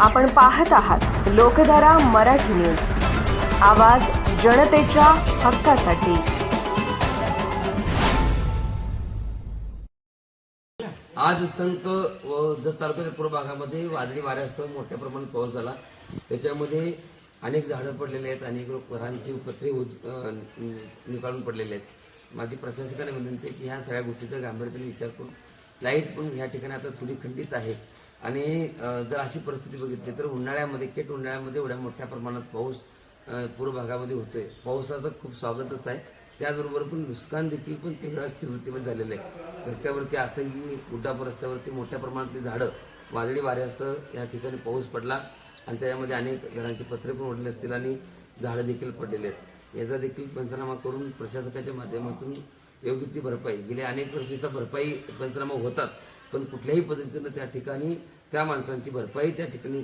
आपण पाहत आहात लोकधारा मराठी न्यूज. आवाज जनतेच्या हक्कासाठी. आज संत व जत तालुक्याच्या पूर्व भागामध्ये वादळी वाऱ्यासह मोठ्या प्रमाणात पाऊस झाला. त्याच्यामध्ये अनेक झाडं पडलेले आहेत अनेक घरांची पत्रे निकाळून पडलेले आहेत. माझी प्रशासकाने विनंती आहे की ह्या सगळ्या गोष्टीचा गांभीर्याने विचार करून लाइट पण ह्या ठिकाणी आता थोडी खंडित आहे. आणि जर अशी परिस्थिती बघितली तर उन्हाळ्यामध्ये केट उन्हाळ्यामध्ये एवढ्या मोठ्या प्रमाणात पाऊस पूर्व भागामध्ये होतोय. पावसाचं खूप स्वागतच आहे. त्याचबरोबर पण नुकसान देखील पण तेवढ्या तीव्रतेमध्ये झालेलं आहे. रस्त्यावरती आसंगी गुड्डाप रस्त्यावरती मोठ्या प्रमाणातली झाडं वादळी वाऱ्यासह या ठिकाणी पाऊस पडला आणि त्याच्यामध्ये अनेक घरांचे पत्रे पण उडले असतील आणि झाडं देखील पडलेले आहेत. याचा देखील पंचनामा करून प्रशासकाच्या माध्यमातून योग्य ती भरपाई गेल्या अनेक वर्षीचा भरपाई पंचनामा होतात. पण कुठल्याही पद्धतीनं त्या ठिकाणी त्या माणसांची भरपाई त्या ठिकाणी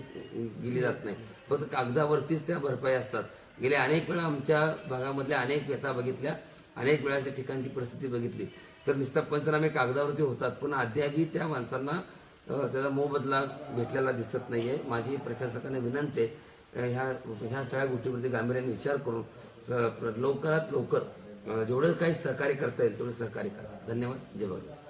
दिली जात नाही. फक्त कागदावरतीच त्या भरपाई असतात. गेल्या अनेक वेळा आमच्या भागामधल्या अनेक व्यथा बघितल्या अनेक वेळाच्या ठिकाणची परिस्थिती बघितली. तर निस्ता पंचनामे कागदावरती होतात पण अद्यापही त्या माणसांना त्याचा मोबदला भेटलेला दिसत नाही आहे माझी प्रशासकाने विनंती आहे ह्या ह्या सगळ्या गोष्टीवरती गांभीर्याने विचार करून लवकरात लवकर जेवढं काही सहकार्य करता येईल तेवढं सहकार्य करा. धन्यवाद. जय भगवान.